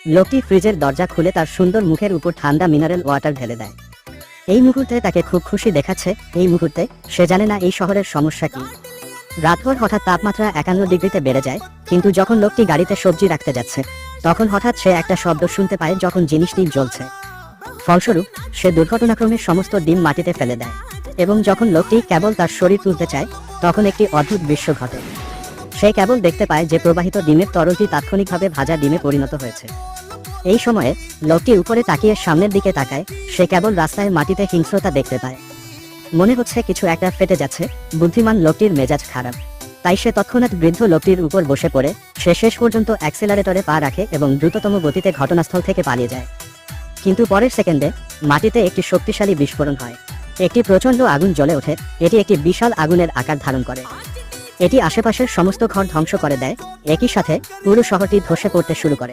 লোকটি ফ্রিজের দরজা খুলে তার সুন্দর মুখের উপর ঠান্ডা মিনারেল ওয়াটার ঢেলে দেয়। এই মুহূর্তে তাকে খুব খুশি দেখাচ্ছে, এই মুহূর্তে সে জানে না এই শহরের সমস্যা কি। রাতভর হঠাৎ তাপমাত্রা একান্ন ডিগ্রিতে বেড়ে যায়, কিন্তু যখন লোকটি গাড়িতে সবজি রাখতে যাচ্ছে, তখন হঠাৎ সে একটা শব্দ শুনতে পায় যখন জিনিসটি জ্বলছে। ফলস্বরূপ, সে দুর্ঘটনাক্রমে সমস্ত ডিম মাটিতে ফেলে দেয় এবং যখন লোকটি কেবল তার শরীর তুলতে চায়, তখন একটি অদ্ভুত দৃশ্য ঘটে। সে কেবল দেখতে পায় যে প্রবাহিত ডিমের তরলটি তাৎক্ষণিকভাবে ভাজা ডিমে পরিণত হয়েছে। এই সময়ে লোকটি উপরে তাকিয়ে সামনের দিকে তাকায়, সে কেবল রাস্তায় মাটিতে হিংস্রতা দেখতে পায়। মনে হচ্ছে কিছু একটা ফেটে যাচ্ছে, বুদ্ধিমান লোকটির মেজাজ খারাপ। তাই সে তৎক্ষণাৎ বৃদ্ধ লোকটির উপর বসে পড়ে, সে শেষ পর্যন্ত অ্যাক্সেলারেটরে পা রাখে এবং দ্রুততম গতিতে ঘটনাস্থল থেকে পালিয়ে যায়। কিন্তু পরের সেকেন্ডে মাটিতে একটি শক্তিশালী বিস্ফোরণ হয়। একটি প্রচণ্ড আগুন জ্বলে ওঠে, এটি একটি বিশাল আগুনের আকার ধারণ করে। এটি আশেপাশের সমস্ত ঘর ধ্বংস করে দেয়। একই সাথে পুরো শহরটি ধসে পড়তে শুরু করে।